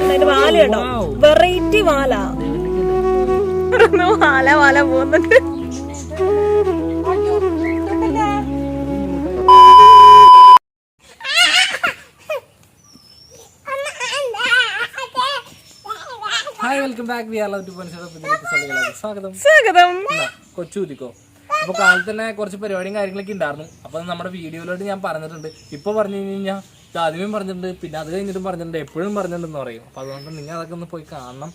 അതിന്റെ വാൽ കേട്ടോ. വെറൈറ്റി വാല. വാല വാല പോകുന്നുണ്ട് hi welcome back we are love to സ്വാഗതം. സ്വാഗതം. എന്നാ, അപ്പൊ കാലത്ത് തന്നെ കുറച്ച് പരിപാടിയും കാര്യങ്ങളൊക്കെ ഉണ്ടായിരുന്നു. അപ്പൊ നമ്മുടെ വീഡിയോയിലോട്ട് ഞാൻ പറഞ്ഞിട്ടുണ്ട്. ഇപ്പൊ പറഞ്ഞു കഴിഞ്ഞാൽ ഇത് ആദ്യമേ പറഞ്ഞിട്ടുണ്ട് പിന്നെ അത് കഴിഞ്ഞിട്ടും പറഞ്ഞിട്ടുണ്ട് എപ്പോഴും പറഞ്ഞിട്ടുണ്ടെന്ന് പറയും. അപ്പൊ അതുകൊണ്ട് നിങ്ങൾ അതൊക്കെ ഒന്ന് പോയി കാണണം.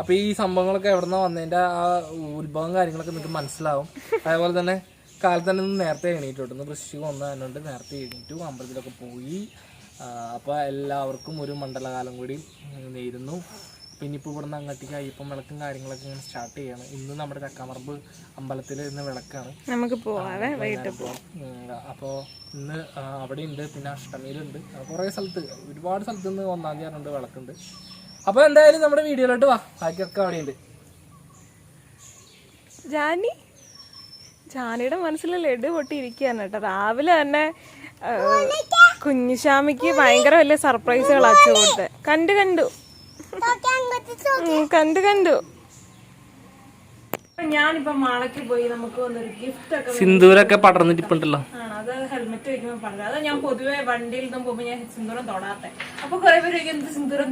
അപ്പൊ ഈ സംഭവങ്ങളൊക്കെ എവിടെ വന്നതിന്റെ ആ ഉത്ഭവം കാര്യങ്ങളൊക്കെ നിങ്ങൾക്ക് മനസ്സിലാവും. അതേപോലെ തന്നെ കാലത്ത് തന്നെ ഒന്ന് നേരത്തെ എണീറ്റോട്ട് ഒന്ന് വൃശ്ചിക വന്ന് അതിനോണ്ട് നേരത്തെ എണീറ്റു അമ്പലത്തിലൊക്കെ പോയി. അപ്പൊ എല്ലാവർക്കും ഒരു മണ്ഡലകാലം കൂടി നേരുന്നു. പിന്നെ ഇപ്പോൾ ഇവിടുന്ന് അങ്ങോട്ടേക്ക് അയ്യപ്പം വിളക്കും കാര്യങ്ങളൊക്കെ ഇങ്ങനെ സ്റ്റാർട്ട് ചെയ്യാണ്. ഇന്ന് നമ്മുടെ ചക്കാമറമ്പ് അമ്പലത്തിൽ ഇന്ന് വിളക്കാണ്. നമുക്ക് പോവാ വൈകിട്ട് അപ്പോൾ ഇന്ന് അവിടെ ഉണ്ട് പിന്നെ അഷ്ടമിയിലുണ്ട്. കുറേ സ്ഥലത്ത് ഒരുപാട് സ്ഥലത്ത് നിന്ന് ഒന്നാം തീയതി ഉണ്ട് വിളക്കുണ്ട്. അപ്പോൾ എന്തായാലും നമ്മുടെ വീഡിയോയിലോട്ട് വാ. ബാക്കിയൊക്കെ അവിടെ ഉണ്ട് ജാനി? ജാനിയുടെ മനസ്സിൽ ലഡു പൊട്ടിയിരിക്കുകയാണ് കേട്ടോ. രാവിലെ തന്നെ കുഞ്ഞുശാമിക്ക് ഭയങ്കര വലിയ സർപ്രൈസുകൾ അച്ചു കൊടുത്ത് കണ്ടു കണ്ടു. കണ്ടു കണ്ടു. ഞാനിപ്പോ മാളയ്ക്ക് പോയി നമുക്ക് വന്നൊരു ഗിഫ്റ്റ് ഒക്കെ സിന്ദൂരൊക്കെ പടർന്നിട്ടിപ്പുണ്ടല്ലോ അത് ഹെൽമെറ്റ് വെക്കുമ്പോൾ അത് ഞാൻ പൊതുവെ വണ്ടിയിൽ നിന്നും പോകുമ്പോൾ ഞാൻ സിന്ദൂരം തൊടാത്തെ. അപ്പൊ കുറെ പേര് എന്ത് സിന്ദൂരം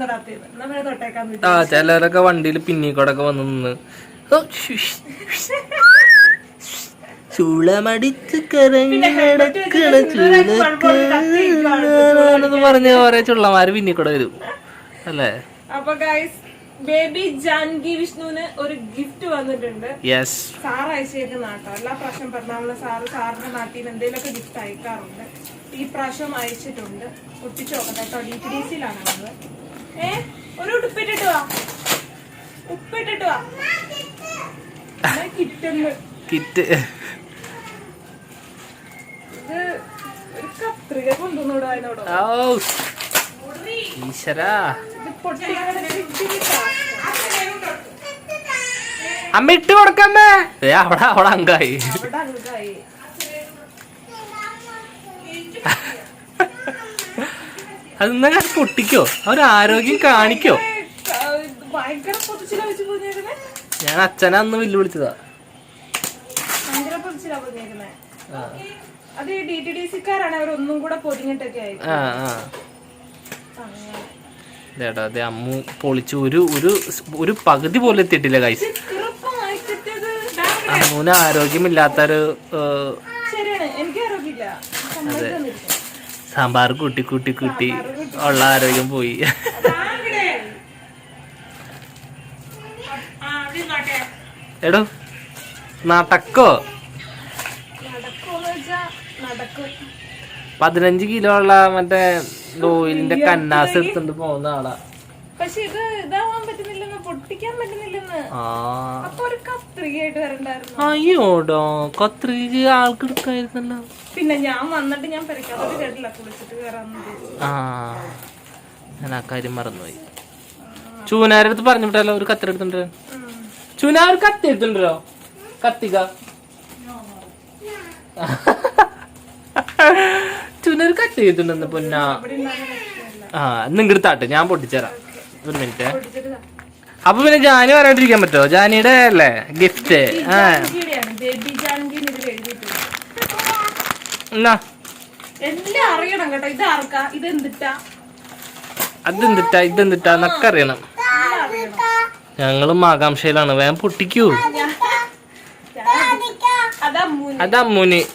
തൊട്ടേക്കാന്ന് ആ ചിലരൊക്കെ വണ്ടിയിൽ പിന്നീക്കോടൊക്കെ വന്ന് നിന്ന്. ചുളമടിച്ച് നടക്കണ ചുളക്കാണെന്ന് പറഞ്ഞ ഓരോ ചുള്ളമാര് പിന്നിക്കൂടെ വരും. അല്ലേ? അപ്പൊ ഗൈസ് ബേബി ജാൻകി വിഷ്ണുവിന് ഒരു ഗിഫ്റ്റ് വന്നിട്ടുണ്ട്. യെസ് സാറ് അയച്ചേക്കുന്ന കേട്ടോ എല്ലാ പ്രാവശ്യം പറഞ്ഞാൽ സാറ് സാറിന്റെ നാട്ടിൽ നിന്ന് എന്തെങ്കിലുമൊക്കെ ഗിഫ്റ്റ് അയക്കാറുണ്ട്. ഈ പ്രാവശ്യം അയച്ചിട്ടുണ്ട്. ഒട്ടിച്ചു നോക്കട്ടെ കേട്ടോ. ഡി ടി ഡി സിയിലാണ് വന്നത്. ഏ? ഒരു ഉടുപ്പിട്ടിട്ട് വാ. ഉപ്പിട്ടിട്ട് വാ. കിട്ടുന്നു? കിറ്റ് ഇത് ഒരു കത്രിക കൊണ്ടുവന്നോടോ അതിനോടോ ഓ ഈശ്വരാ. ഇത് അമ്മ ഇട്ട് കൊടുക്കമ്മേ അവിടെ അവിടെ അങ്കായി. അതെന്നാ പൊട്ടിക്കോ. അവരാരോഗ്യം കാണിക്കോ. ഭയങ്കര ഞാൻ അച്ഛനെ അന്ന് ഭയങ്കര ആ. അത് ഈ ഡി ടി ഡി സിക്കാരാണ് അവർ ഒന്നും കൂടെ പൊതിഞ്ഞിട്ടൊക്കെ ആയി ഇതേട്ടാ അതെ അമ്മു പൊളിച്ചു ഒരു ഒരു ഒരു പകുതി പോലും എത്തിയിട്ടില്ല കൈസ് അമ്മൂന് ആരോഗ്യമില്ലാത്തൊരു അതെ. സാമ്പാർ കൂട്ടി കൂട്ടി കൂട്ടി ഉള്ള ആരോഗ്യം പോയി. എടോ നടക്കും. പതിനഞ്ച് കിലോ ഉള്ള മറ്റേ ഓയിലിന്റെ കന്നാസ് എടുത്തോണ്ട് പോകുന്ന ആളാ. പക്ഷെ ഇത് ഇതാവാൻ പറ്റുന്നില്ലെന്ന് പൊട്ടിക്കാൻ പറ്റുന്നില്ലെന്ന്. അപ്പൊ ഒരു കത്രികയായിട്ട് വരണ്ടായിരുന്നു. അയ്യോടോ കത്രിക ആൾക്ക് എടുക്കായിരുന്നല്ലോ. പിന്നെ ഞാൻ വന്നിട്ട് ഞാൻ പെരക്കാത്ത കേട്ടില്ല കുളിച്ചിട്ട് കയറാന്ന്. ആ. ഞാൻ ആ കാര്യം മറന്നുപോയി. ചൂനാരടുത്ത് പറഞ്ഞു വിട്ടല്ലോ ഒരു കത്തി എടുത്തിട്ട് ഉം. ചൂന ഒരു കത്തി എടുത്തിട്ടുണ്ടല്ലോ. കത്തിക. ചൂന കട്ട് ചെയ്തിട്ടുണ്ടെന്ന് പൊന്ന. ആ നിങ്ങടുത്ത് ഞാൻ പൊട്ടിച്ചേരാം. ഒരു മിനിറ്റ്. അപ്പൊ പിന്നെ ജാനി പറയാണ്ടിരിക്കാൻ പറ്റുമോ? ജാനിയുടെ അല്ലേ? ഗിഫ്റ്റ് ആ. എന്ന്? എല്ലാം അറിയണം കേട്ടോ. ഇത് ആർക്കാ? ഇത് എന്തിട്ടാ? അതെന്തിട്ടാ ഇതെന്തിട്ടാ എന്നൊക്കെ അറിയണം. ഞങ്ങളും ആകാംക്ഷയിലാണ്. വേഗം പൊട്ടിക്കൂ. മുനി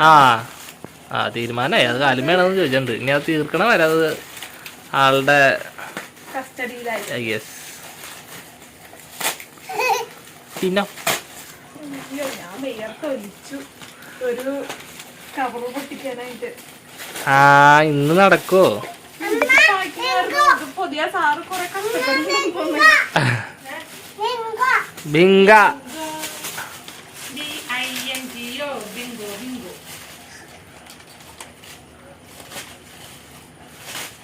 ആ. ആ തീരുമാനമായി. അത് കാലം വേണമെന്ന് ചോദിച്ചിട്ടുണ്ട്. ഇനി അത് തീർക്കണം വരെ അത് ആളുടെ യെസ് പൊട്ടിക്കാനായിട്ട്. ആ ഇന്ന് നടക്കോ ഇത്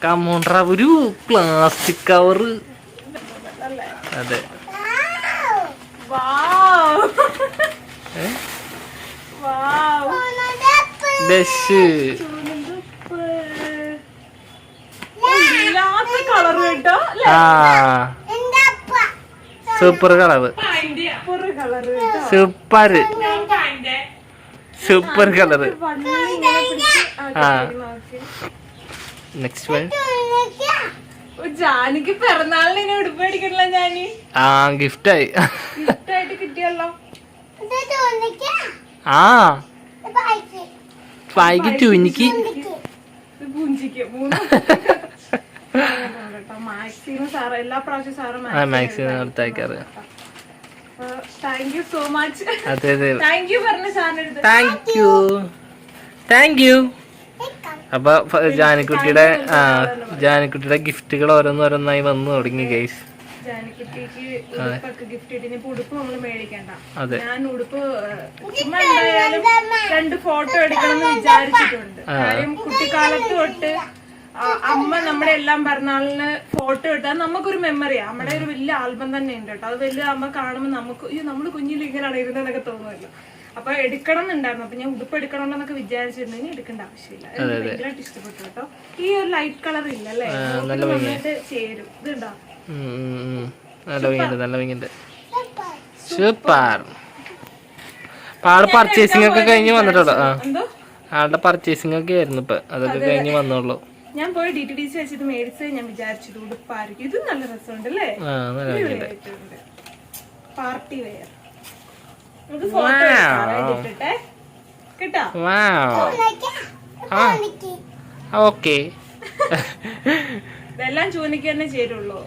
കമ്മോണ്ട്ര ഒരു പ്ലാസ്റ്റിക് കവർ അതെ. Super colour super super colour ആ. നെക്സ്റ്റ് വൺ ജാനിക്ക് പിറന്നാളിന് ഉടുപ്പ് മേടിക്കണല്ലോ ജാനി. ആ ഗിഫ്റ്റായി ഗിഫ്റ്റായിട്ട് കിട്ടിയല്ലോ. ആ. Maximum thank you so much അതെ അതെ. താങ്ക് യു പറഞ്ഞ സാറിന് താങ്ക് യു താങ്ക് യു അപ്പൊ ജാനിക്കുട്ടിയുടെ ആ ജാനിക്കുട്ടിയുടെ ഗിഫ്റ്റുകൾ ഓരോന്നോരോന്നായി വന്നു തുടങ്ങി ഗൈസ് ജാനിക്കുട്ടിക്ക് ഉടുപ്പൊക്കെ ഗിഫ്റ്റ് ഇട്ട്. ഇനിയിപ്പോ ഉടുപ്പ് നമ്മൾ മേടിക്കണ്ട. ഞാൻ ഉടുപ്പ് ചുമ്മാ എന്തായാലും രണ്ട് ഫോട്ടോ എടുക്കണം എന്ന് വിചാരിച്ചിട്ടുണ്ട് കാര്യം കുട്ടിക്കാലത്ത് തൊട്ട് അമ്മ നമ്മുടെ എല്ലാം പിറന്നാളിന് ഫോട്ടോ എടുത്താൽ നമുക്കൊരു മെമ്മറിയാ നമ്മുടെ ഒരു വലിയ ആൽബം തന്നെ ഉണ്ട് കേട്ടോ. അത് വലിയ അമ്മ കാണുമ്പോൾ നമുക്ക് അയ്യോ നമ്മൾ കുഞ്ഞിൽ ഇങ്ങനെയാണ് ഇരുന്നതെന്നൊക്കെ തോന്നുമല്ലോ. അപ്പൊ എടുക്കണം എന്നുണ്ടായിരുന്നു അപ്പൊ ഞാൻ ഉടുപ്പ് എടുക്കണം എന്നൊക്കെ വിചാരിച്ചിരുന്നു. ഇനി എടുക്കേണ്ട ആവശ്യമില്ല. എനിക്ക് ഭയങ്കരമായിട്ട് ഇഷ്ടപ്പെട്ടു കേട്ടോ. ഈ ഒരു ലൈറ്റ് കളർ ഇല്ലല്ലേ നന്നായിട്ട് ചേരും. ഇതുണ്ടോ? ഉം, ഉം, ഉം. നല്ല ഭംഗിയുണ്ട് നല്ല ഭംഗിയുണ്ട്. സൂപ്പർ. ആൾ പർച്ചേസിംഗ് ഒക്കെ കഴിഞ്ഞ് വന്നിട്ടുള്ളൂ. ആ. ആളുടെ പർച്ചേസിംഗ് ഒക്കെ ആയിരുന്നു ഇപ്പൊ. അതൊക്കെ കഴിഞ്ഞ് വന്നോളൂ. ഞാൻ പോയി ഡി ടി ഡി സി വെച്ചിട്ട് മേടിച്ച് ഞാൻ വിചാരിച്ചു ഉടുപ്പായിരിക്കും. ഇത് നല്ല രസമുണ്ട് അല്ലേ? ആ നല്ല ഭംഗിയുണ്ട്. പാർട്ടി വെയർ നമുക്ക് ഫോട്ടോ ഇട്ടിട്ടെ. കേട്ടോ? വാവ് ആ ഓക്കെ ഇതെല്ലാം ചൂനിക്ക് തന്നെ ചേരുള്ളൂ.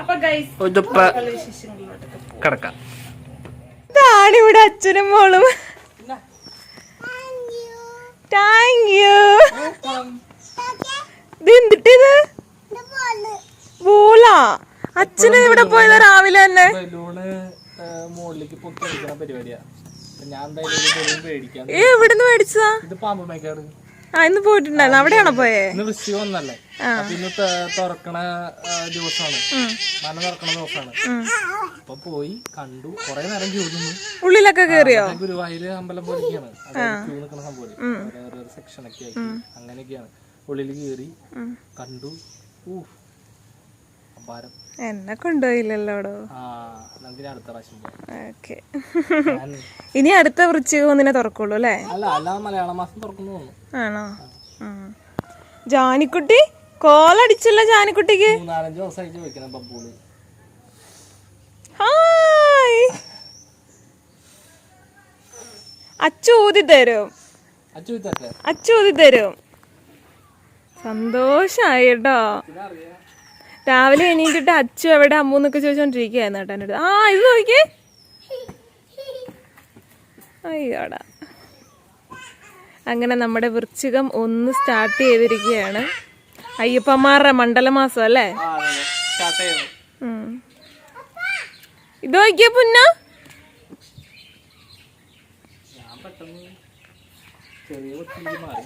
അപ്പൊ ഗൈസ് വിശേഷങ്ങളിലോട്ടൊക്കെ കിടക്കാം. ഇതാണ് ഇവിടെ അച്ഛനും മോളും. താങ്ക് യു ഇത്? എന്തിട്ടിത് ബോളാ അച്ഛന് ഇവിടെ പോയത് രാവിലെ തന്നെ. മുകളിലേക്ക് പൊക്കി അടിക്കണ പരിപാടിയാ. അപ്പൊ ഞാൻ എന്തായാലും പേടിക്കാം ഏ എവിടുന്ന് മേടിച്ചതാ? ഇത് പാമ്പ് മേക്കാട് ആ ഇന്ന് പോയിട്ടുണ്ടായിരുന്നു. അവിടെയാണോ പോയേ? ഇന്ന് വൃശ്ചികം ഒന്നല്ലേ. അപ്പൊ ഇന്ന് തുറക്കണ ദിവസമാണ് മന തുറക്കണ ദിവസമാണ് അപ്പൊ പോയി കണ്ടു. കൊറേ നേരം ക്യൂ നിന്നു. ഉള്ളിലൊക്കെ കേറിയോ? ഗുരുവായൂര് അമ്പലം പോലെയൊക്കെയാണ്. ക്യൂ നിൽക്കുന്ന സംഭവം ഓരോരോ ഒക്കെ ആയിട്ട് അങ്ങനെയൊക്കെയാണ്. ഉള്ളിൽ കയറി കണ്ടു. ഊ അപാരം എന്നെ കൊണ്ടുപോയില്ലല്ലോടോ? പോകാം ഓക്കെ. ഇനി അടുത്ത വൃശ്ചികം ഒന്നിനെ തുറക്കുള്ളൂ അല്ലേ? ആണോ? ജാനിക്കുട്ടി? കോലടിച്ചില്ല ജാനിക്കുട്ടിക്ക്? അച്ചൂതി ഹായ്. തരും. അച്ചൂതി തരും. സന്തോഷായി കേട്ടോ രാവിലെ എണീറ്റിട്ട് അച്ചു എവിടെ അമ്മൂന്നൊക്കെ ചോദിച്ചോണ്ടിരിക്കുകയായിരുന്നു കേട്ടോ എന്റെ ആ ഇത് നോക്കിയേ. അയ്യോടാ. അങ്ങനെ നമ്മുടെ വൃശ്ചികം ഒന്ന് സ്റ്റാർട്ട് ചെയ്തിരിക്കുകയാണ്. അയ്യപ്പന്മാരുടെ മണ്ഡലമാസം അല്ലേ. ഇത് നോക്കിയ പുന്ന ഞാൻ പെട്ടെന്ന് ചെറിയ കൊച്ചിലേക്ക് മാറി.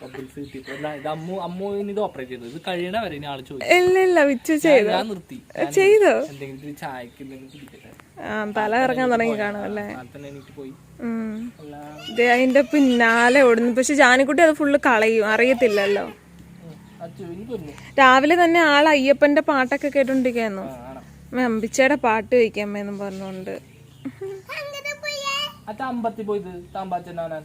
ബബിൾസ് കിട്ടിയപ്പോ ഇല്ല, ഇത് അമ്മു അമ്മു ഇനി ഇത് ഓപ്പറേറ്റ് ചെയ്തു? ഇത് കഴിയണ വരെ ഇനി ആൾ ചോദിച്ചു ഇല്ല ഇല്ല വിച്ചു ചെയ്തു. ഞാൻ നിർത്തി. ഞാൻ ചെയ്തോ. എന്തെങ്കിലും ഇത്തിരി ചായക്ക് എന്തെങ്കിലും കുടിക്കട്ടെ. ആ തല കറങ്ങാൻ തുടങ്ങി കാണും അല്ലേ? അതിന്റെ പിന്നാലെ ഓടുന്നു. പക്ഷെ ജാനിക്കുട്ടി അത് ഫുള്ള് കളയും. അറിയത്തില്ലല്ലോ. രാവിലെ തന്നെ ആൾ അയ്യപ്പന്റെ പാട്ടൊക്കെ കേട്ടോണ്ടിരിക്കുന്നു അമ്പിച്ചയുടെ പാട്ട് വയ്ക്കാമെന്നും പറഞ്ഞോണ്ട്. അത് അമ്പത്തി പോയത് താമ്പാച്ചനാനാൻ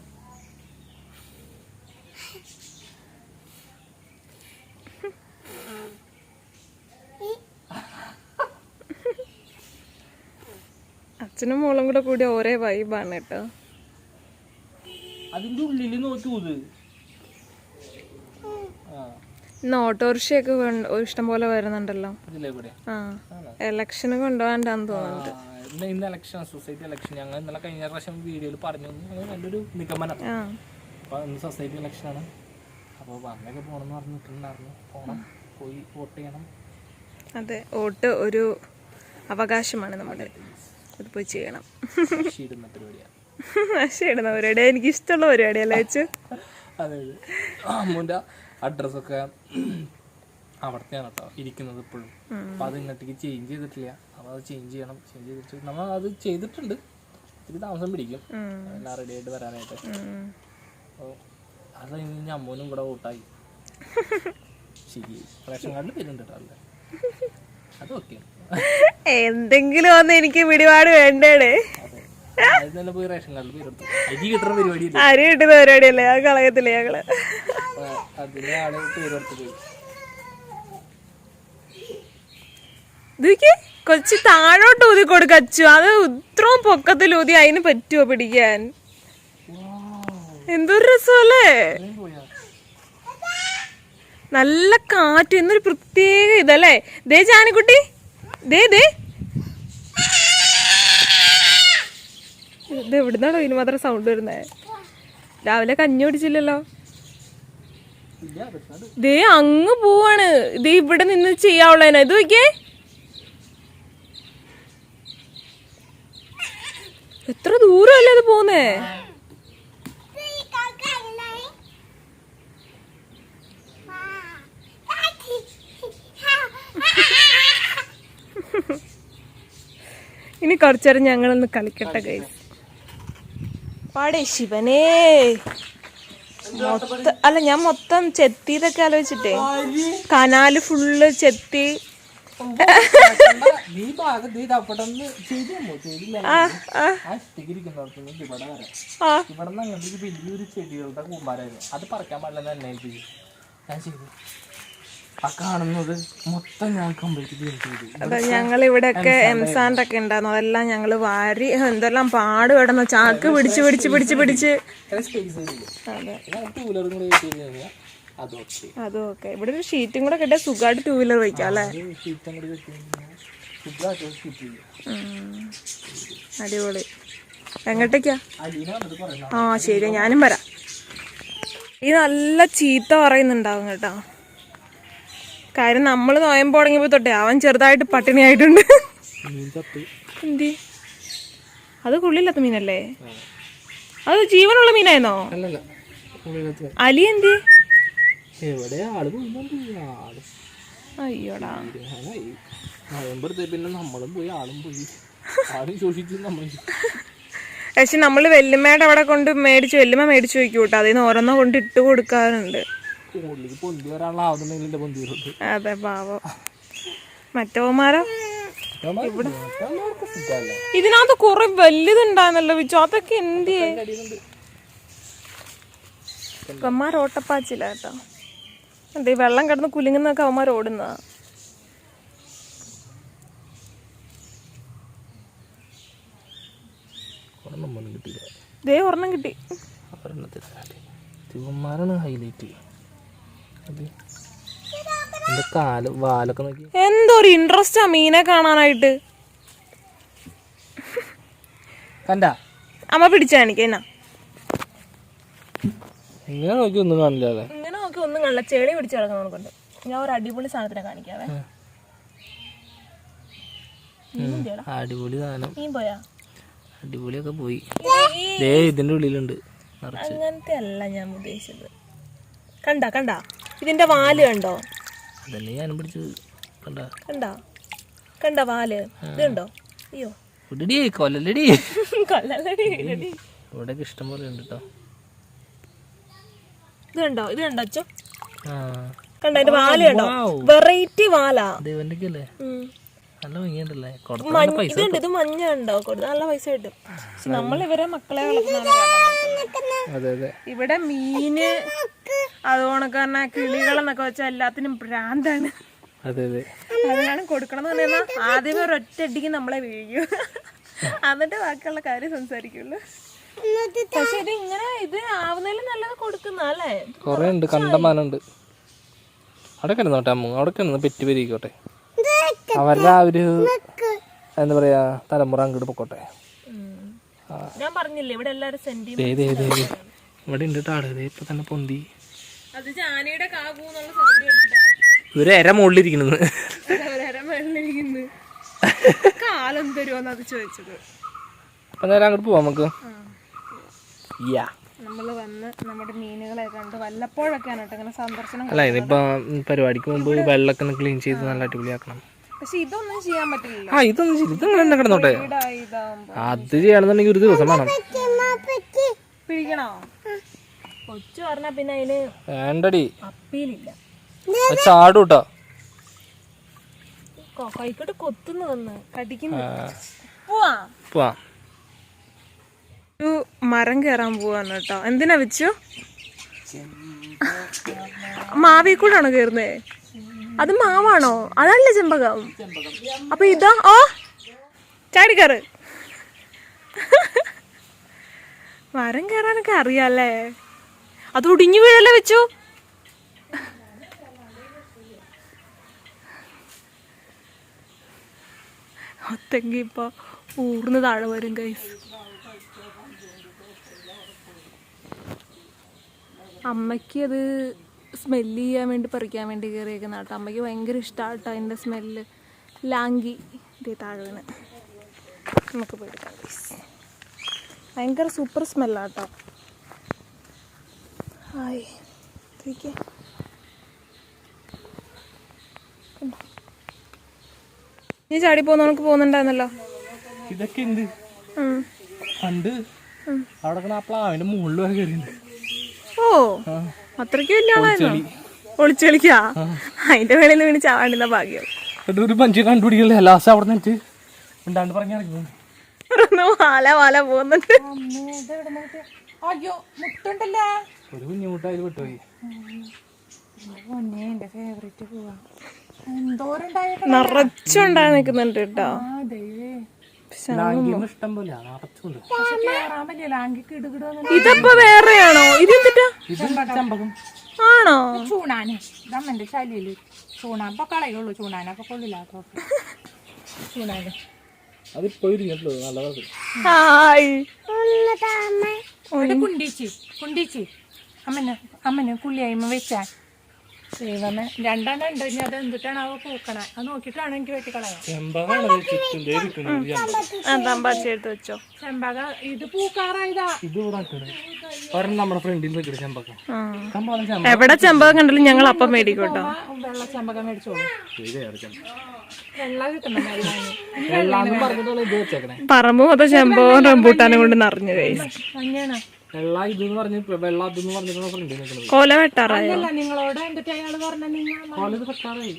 അച്ഛനും മോളും കൂടെ കൂടി ഒരേ വൈബാണ് കേട്ടോ. അതിന്റെ ഉള്ളിൽ ഇന്ന് ഓട്ടോറിക്ഷയൊക്കെ ഇഷ്ടംപോലെ ഇഷ്ടം പോലെ വരുന്നുണ്ടല്ലോ. എലക്ഷന് കൊണ്ടുപോകാണ്ടാന്ന് തോന്നുന്നുണ്ട്. ഇന്ന് ഇലക്ഷൻ സൊസൈറ്റി ഇലക്ഷൻ ഞങ്ങൾ ഇന്നലെ കഴിഞ്ഞ പ്രാവശ്യം വീഡിയോയിൽ പറഞ്ഞു. തന്നു. അത് നല്ലൊരു നിഗമനം. ആ. അപ്പൊ ഇന്ന് സൊസൈറ്റി ഇലക്ഷനാണ് അപ്പോൾ അങ്ങനെയൊക്കെ പോകണമെന്ന് പറഞ്ഞിട്ടുണ്ടായിരുന്നു പോകണം പോയി വോട്ട് ചെയ്യണം. അതെ വോട്ട് ഒരു അവകാശമാണ് നമ്മുടെ അത് പോയി ചെയ്യണം. ഇടുന്ന ശരിടുന്ന പരിപാടി എനിക്ക് ഇഷ്ടമുള്ള പരിപാടിയല്ലേ വെച്ചു അതെ അമ്മൂന്റെ അഡ്രസ്സൊക്കെ അവിടത്തെയാണ് കേട്ടോ ഇരിക്കുന്നത് ഇപ്പോഴും. അപ്പോൾ അത് ഇങ്ങോട്ടേക്ക് ചേഞ്ച് ചെയ്തിട്ടില്ല. അപ്പോൾ അത് ചേഞ്ച് ചെയ്യണം ചേഞ്ച് ചെയ്തിട്ട് നമ്മൾ അത് ചെയ്തിട്ടുണ്ട്. ഇത്തിരി താമസം പിടിക്കും. എല്ലാം റെഡി ആയിട്ട് വരാനായിട്ട്. അപ്പോൾ അത് കഴിഞ്ഞ് അമ്മൂനും കൂടെ വോട്ടായി. ശരി റേഷൻ കാർഡിൽ പേരുണ്ട് കേട്ടോ അല്ലേ അത് ഓക്കെ എന്തെങ്കിലും ഒന്ന് എനിക്ക് പിടിപാട് വേണ്ടേടേ. അരി കിട്ടുന്ന പരിപാടിയല്ലേ? അത് കളയത്തില്ല ഞങ്ങൾ? ഇതൊക്കെ കൊച്ചി താഴോട്ട് ഊതി കൊടുക്കച്ചു അത് ഇത്രയും പൊക്കത്തിൽ ഊതി അതിന് പറ്റുമോ പിടിക്കാൻ? എന്തൊരു രസമല്ലേ? നല്ല കാറ്റ് എന്നൊരു പ്രത്യേക ഇതല്ലേ? ദേ ജാനിക്കുട്ടി. ദേ ദേ. ഇത് എവിടുന്നാണോ ഇതിന് മാത്രം സൗണ്ട് വരുന്നത് രാവിലെ കഞ്ഞി ഓടിച്ചില്ലല്ലോ ദേ അങ്ങ് പോവാണ്. ഇത് ഇവിടെ നിന്ന് ചെയ്യാവുള്ളതിനാ ഇത് നോക്കിയേ. എത്ര ദൂരമല്ലേ ഇത് പോന്നേ ഇനി കുറച്ചേരം ഞങ്ങളൊന്ന് കളിക്കട്ടെ ഗൈസ് പാടേ ശിവനേ. മൊത്തം അല്ല ഞാൻ മൊത്തം ചെത്തിയതൊക്കെ ആലോചിച്ചിട്ടേ. കനാല് ഫുള്ള് ചെത്തി. അത് പറിക്കാൻ പാടില്ല എന്നെ ഞാൻ ചെയ്തു. കാണുന്നത് മൊത്തം ഞാൻ കംപ്ലീറ്റ് ഞങ്ങൾ ഇവിടെയൊക്കെ എംസാൻഡ് ഒക്കെ ഉണ്ടായിരുന്നു. അതെല്ലാം ഞങ്ങൾ വാരി എന്തെല്ലാം പാട് കിടന്നു ചാക്ക് പിടിച്ച് പിടിച്ച് പിടിച്ച് പിടിച്ച്. അതെ. ഓക്കെ ഇവിടെ ഒരു ഷീറ്റും കൂടെ കിട്ടിയ സുഖമായിട്ട് ടൂ വീലർ വയ്ക്കാം അല്ലേ. അടിപൊളി. എങ്ങോട്ടേക്കാ? ആ ശരി ഞാനും വരാം. ഈ നല്ല ചീത്ത പറയുന്നുണ്ടാവും കേട്ടോ. കാര്യം നമ്മൾ നോയമ്പ് തുടങ്ങിയപ്പോ തൊട്ടേ അവൻ ചെറുതായിട്ട് പട്ടിണിയായിട്ടുണ്ട് എന്തി? അത് കൊള്ളില്ലാത്ത മീനല്ലേ? അത് ജീവനുള്ള മീനായിരുന്നോ? അലി എന്തി? അയ്യോടാ. പിന്നെ നമ്മളും പോയി ആളും പോയി. ആരും പക്ഷെ നമ്മൾ വെല്ലുമ്മയുടെ അവിടെ കൊണ്ട് മേടിച്ച് വെല്ലുമ്മ മേടിച്ച് വെക്കൂട്ടോ അതിന് ഓരോന്നോ കൊണ്ട് ഇട്ട് കൊടുക്കാറുണ്ട്. ഉള്ളിലേക്ക് പൊന്തി വരാനുള്ള ആവുന്നുണ്ടെങ്കിൽ എന്റെ പൊന്തി വരും അതെ പാവം. മറ്റവന്മാരോ? സുഖമല്ലേ? ഇതിനകത്ത് കുറെ വലുതുണ്ടായിരുന്നല്ലോ വിച്ചു. അതൊക്കെ എന്ത് അവന്മാർ ഓട്ടപ്പാച്ചില്ല കേട്ടോ. എന്തേ വെള്ളം കിടന്ന് കുലുങ്ങുന്നൊക്കെ അവന്മാർ ഓടുന്നതാ. കിട്ടിയില്ല. ദേ ഒരെണ്ണം കിട്ടി. ഒരെണ്ണത്തിൽ ചെയ്യാം ഹൈലൈറ്റ് അത് എന്റെ കാൽ വാലൊക്കെ നോക്കി. എന്തോ ഒരു ഇൻട്രസ്റ്റ് ആ മീനെ കാണാനായിട്ട്. കണ്ട? അമ്മ പിടിച്ചാ എനിക്ക് എന്നാ. ഇങ്ങനെ നോക്കി ഒന്നും കാണില്ല ഇങ്ങനെ നോക്കി ഒന്നും കാണില്ല. ചെളി പിടിച്ച് കിടക്കുന്നതുകൊണ്ട് ഞാൻ ഒരു അടിപൊളി സാധനത്തിനെ കാണിക്കാവേ. അടിപൊളി സാധനം. മീൻ പോയാ? അടിപൊളിയൊക്കെ പോയി. ദേ ഇതിന്റെ ഉള്ളിലുണ്ട്. അങ്ങനത്തെ അല്ല ഞാൻ ഉദ്ദേശിച്ചത്. കണ്ട കണ്ട? ഇതിന്റെ വാൽ കണ്ടോ? അതല്ലേ ഞാനും പിടിച്ചത്. കണ്ട? കണ്ടോ? കണ്ട വാൽ? ഇതുണ്ടോ അയ്യോ. ഇടടി കൊല്ലലടി കൊല്ലല്ലടി ഇവിടെയൊക്കെ ഇഷ്ടം പോലെ ഉണ്ട് കേട്ടോ ഇത് കണ്ടോ? ഇത് കണ്ടോ അച്ഛോ ആ. കണ്ടോ? അതിന്റെ വാൽ കണ്ടോ? വെറൈറ്റി വാലാ. ദൈവന്റെ അല്ലേ. നല്ല ഭംഗിയുണ്ടല്ലേ? ഇതുണ്ട് ഇത് മഞ്ഞ ഉണ്ടോ കൊടുത്ത നല്ല പൈസ കിട്ടും. നമ്മൾ ഇവരെ മക്കളെ അതെ ഇവിടെ മീന് അതുകൊണ്ടൊക്കെ തന്നെ കിളികളെന്നൊക്കെ വെച്ചാൽ എല്ലാത്തിനും ഭ്രാന്താണ്. അതെ അതെ. അതിനാണ് കൊടുക്കണം എന്ന് പറഞ്ഞാൽ ആദ്യമേ ഒരു ഒറ്റയടിക്ക് നമ്മളെ വീഴും. എന്നിട്ട് ബാക്കിയുള്ള കാര്യം സംസാരിക്കുള്ളൂ. പക്ഷെ ഇത് ഇങ്ങനെ ഇത് ആവുന്നതിലും നല്ലത് കൊടുക്കുന്നല്ലേ കൊറേ ഉണ്ട് കണ്ടമാനുണ്ട് അവിടെ കിടന്നോട്ടെ അമ്മ. അവിടെ കിടന്ന് പെറ്റി പെരിക്കോട്ടെ അവരുടെ ആ ഒരു എന്താ പറയാ തലമുറ അങ്ങോട്ട് പൊക്കോട്ടെ. ഞാൻ പറഞ്ഞില്ലേ ഇവിടെ എല്ലാരും. ഇവിടെ ഉണ്ട് ദേ ഇപ്പൊ തന്നെ പൊന്തി. അത് ജാനിയുടെ കാകൂ എന്നുള്ള സൗണ്ട് കേട്ടിട്ടാ ഒരു എര മുകളിലിരിക്കുന്നത്. കാലം തരുമോന്ന് അത് ചോദിച്ചത്. അപ്പൊ നേരം അങ്ങോട്ട് പോവാം നമുക്ക്. യാ. നമ്മൾ വന്ന് നമ്മുടെ മീനുകളെ കണ്ട് വല്ലപ്പോഴൊക്കെയാണ് കേട്ടോ ഇങ്ങനെ സന്ദർശനം അല്ല ഇതിപ്പോ പരിപാടിക്ക് മുമ്പ് വെള്ളമൊക്കെ ഒന്ന് ക്ലീൻ ചെയ്ത് നല്ല അടിപൊളിയാക്കണം. പക്ഷെ ഇതൊന്നും ചെയ്യാൻ പറ്റില്ല ആ ഇതൊന്നും ചെയ്യില്ല ഇത് നിങ്ങൾ തന്നെ കിടന്നോട്ടെ അത് ചെയ്യണമെന്നുണ്ടെങ്കിൽ ഒരു ദിവസം വേണം. പിടിക്കണോ? കൊച്ചു പറഞ്ഞാ പിന്നെ അതിന് വേണ്ടടി. അപ്പീലില്ല. ചാടും കേട്ടോ കൈക്കോട്ട് കൊത്തുന്നു വന്ന്. കടിക്കുന്നു. പോവാ. പോവാ. ഒരു മരം കയറാൻ പോവാന്ന് കേട്ടോ. എന്തിനാ വെച്ചു? മാവി കൂടാണോ കയറുന്നേ അത് മാവാണോ? അതല്ലേ ചെമ്പകം. അപ്പൊ ഇതാ ഓ ചാടിക്കറ് മരം കയറാനൊക്കെ അറിയാല്ലേ? അത് ഒടിഞ്ഞു വീഴല്ലേ വെച്ചു? ഒത്തെങ്കി ഇപ്പൊ ഊർന്ന് താഴെ വരും കൈസ് അമ്മയ്ക്ക് അത് സ്മെല്ല് ചെയ്യാൻ വേണ്ടി പറിക്കാൻ വേണ്ടി കയറിയേക്കുന്ന കേട്ടോ അമ്മയ്ക്ക് ഭയങ്കര ഇഷ്ടമാണ് കേട്ടോ അതിന്റെ സ്മെല്ല്. ലാങ്കി. ഇതേ താഴെ നമുക്ക് പോയി എടുക്കാം guys. ഭയങ്കര സൂപ്പർ സ്മെല്ലാട്ടോ ഹായ്. ഇതൊക്കെ നീ ചാടി പോകുന്ന നമുക്ക് പോകുന്നുണ്ടായിരുന്നല്ലോ? ഇതൊക്കെ ഉണ്ട്. പണ്ട് അവിടെ പ്ലാവിന്റെ മുകളിൽ ഓ. അത്രയ്ക്ക് വലിയ ആളായിരുന്നു ഒളിച്ചു കളിക്കാ അതിന്റെ വേളയിൽ വീണ് ചാവാണ്ടിന്ന ഭാഗ്യം. എന്നിട്ട് ഒരു പഞ്ച് കണ്ടുപിടിക്കല്ലേ? ലാസ്റ്റ് അവിടെ നിന്നിട്ട് ഉണ്ടാണ്ട് പറഞ്ഞ വാല വാല പോകുന്നുണ്ട് ഒരു കുഞ്ഞുമുട്ടായി വിട്ടുപോയി പൊന്നെ എന്റെ ഫേവറേറ്റ് പോവാ. എന്തോരുണ്ടായ നിറച്ചുണ്ടായി നിക്കുന്നുണ്ട് കേട്ടോ. ദൈവേ ഇഷ്ടം പോലെ. നിറച്ചുണ്ട് ഇതിപ്പോ വേറെയാണോ? ഇത് ചെമ്പകം. ആണോ? ചൂണാന്. ഇതമ്മന്റെ ശല്യൽ ചൂണാൻ. ഇപ്പൊ കളയുള്ളൂ ചൂണാനപ്പൊ കൊള്ളില്ല ചൂണാന്. അതിപ്പോ ഇരിക്കട്ടുള്ളൂ നല്ലതാണ് ഹായ്. ഒരു കുണ്ടിച്ചി. കുണ്ടിച്ചി. അമ്മന് അമ്മന് കുള്ളിയായ്മ വെച്ചാ ദൈവമേ രണ്ടെണ്ണം ഉണ്ട്. ഇനി അത് പൂക്കണേ? അത് നോക്കിയിട്ടാണ് എനിക്ക് വെട്ടിക്കളയാം ചെമ്പകം. ആ തമ്പാച്ചി എടുത്ത് വെച്ചോ. ചെമ്പക ഇത് പൂക്കാറായതാ. നമ്മുടെ ഫ്രണ്ടിൽ എവിടെ ചെമ്പകം കണ്ടാലും ഞങ്ങൾ അപ്പം മേടിക്കോട്ടോ വെള്ള ചെമ്പക മേടിച്ചോളൂ പറമ്പ് മൊത്തം ചെമ്പകവും റംബൂട്ടാനും കൊണ്ട് നിറഞ്ഞു അങ്ങനെയാണ് വെള്ള ഇതെന്ന് പറഞ്ഞ് വെള്ള കോല വെട്ടാറായോ? നിങ്ങളോട് എന്നിട്ട് അയാൾ പറഞ്ഞ കോലത് പെട്ടാറായി